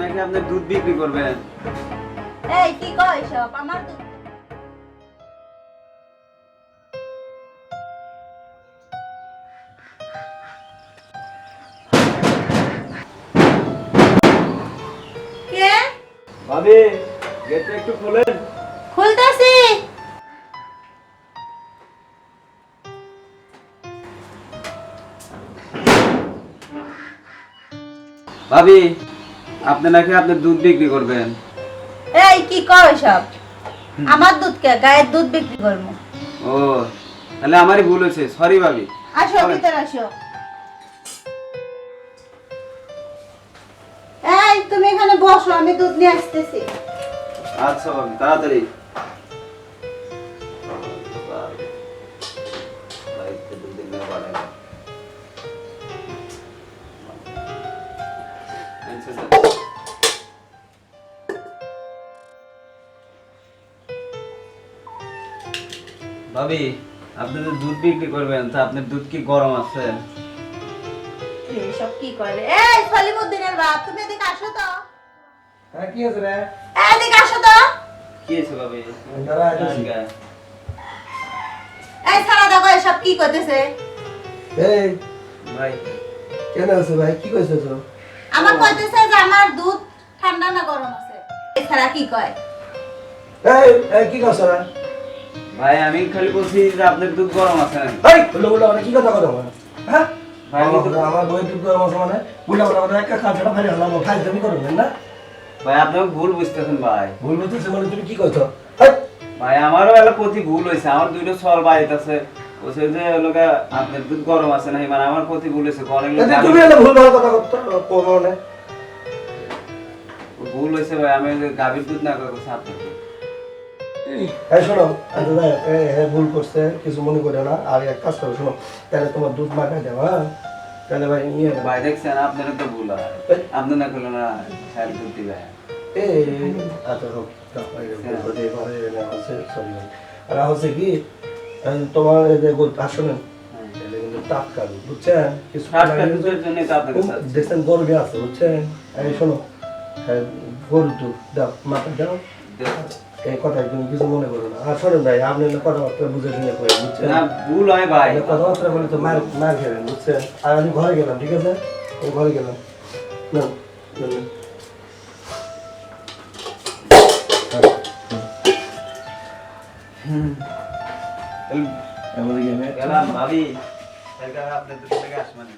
নাকি আপনি দুধ বিক্রি করবেন? এই কি কয় সব আমার দুধ কে? ভাবি গেটটা একটু খোলেন। খুলতেছি। ভাবি আপনি নাকি আপনি দুধ বিক্রি করবেন। এই কি কয় সব আমার দুধ কে? গায়ের দুধ বিক্রি করব। ও তাহলে আমারই ভুল হয়েছে। সরি ভাবি। আসো। ভিতরে আসো। এই তুমি এখানে বসো আমি দুধ নিয়ে আসতেছি। আচ্ছা ভাবি তাড়াতাড়ি। ভাবি আপনি তো দুধ বিক্রি করবেন তা আপনার দুধ কি গরম আছে? সব কি করে এই সলিমুদ্দিনের বাপ তুমি এদিকে আসো তো। হ্যাঁ কি আছে রে? এদিকে আসো তো। কি আছে ভাবি? দাঁড়া, আসছি। এই সারা দেখো এসব কি করতেছে? এই ভাই। কেন আছে ভাই? কি কইছ তো? আমার কইতেছে যে আমার দুধ ঠান্ডা না গরম আছে। এই সারা কি কয়? এই কি কইছ রে? ভাই আমি খালি বলছি যে আপনার দুধ গরম আছে এই বলে বলে মানে কি কথা কথা হ্যাঁ? আমার টুকু আমার মানে? বলে বলে মানে একটা খাঁচড়া ফাইলে হলাম ফাইল তুমি করবেন না? ভাই আপনি ভুল বুঝতেছেন ভাই। ভুল বুঝতেছে মানে তুমি কি কইছ? ভাই আমারও একটা প্রতি ভুল হয়েছে আমার দুইটা সল বাড়িতে আছে। বলছে যে লোকে আপনার দুধ গরম আছে নাকি? মানে আমার প্রতি ভুল হয়েছে অনেক তুমি এত ভুল ভালো কথা করতে কোন মানে? ভুল হয়েছে ভাই আমি গাভীর দুধ না করছি আপনার দুধ। শোনো হ্যাঁ ভুল করছে কিছু মনে করে না আর এক কাজ করো শোনো তাহলে তোমার দুধ মাখাই দেবো হ্যাঁ তাহলে ভাই নিয়ে ভাই দেখছেন আপনার তো ভুল হয় এই। আপনি না করলে না খাই দুধ দিবে এই আচ্ছা হোক দাও, এই যে ভুল করে এবারে এনে হচ্ছে, sorry ভাই। আর হচ্ছে কি তোমার যে গোল টাটকা দুধ, বুঝছেন কিছু। দেখছেন গরমে আছে বুঝছেন এই শোনো হ্যাঁ, গরুর দুধ দাও মাথা দাও। এই কথা তুমি কিছু মনে করো না। আর শোনেন ভাই আপনি কথাবার্তা বুঝে শুনে করে বুঝছেন? না ভুল হয় ভাই। কথাবার্তা বলে তো মার মার খেলেন বুঝছেন? আর আমি ঘরে গেলাম ঠিক আছে? আমি ঘরে গেলাম। না গেলাম ভাবি। আসবেন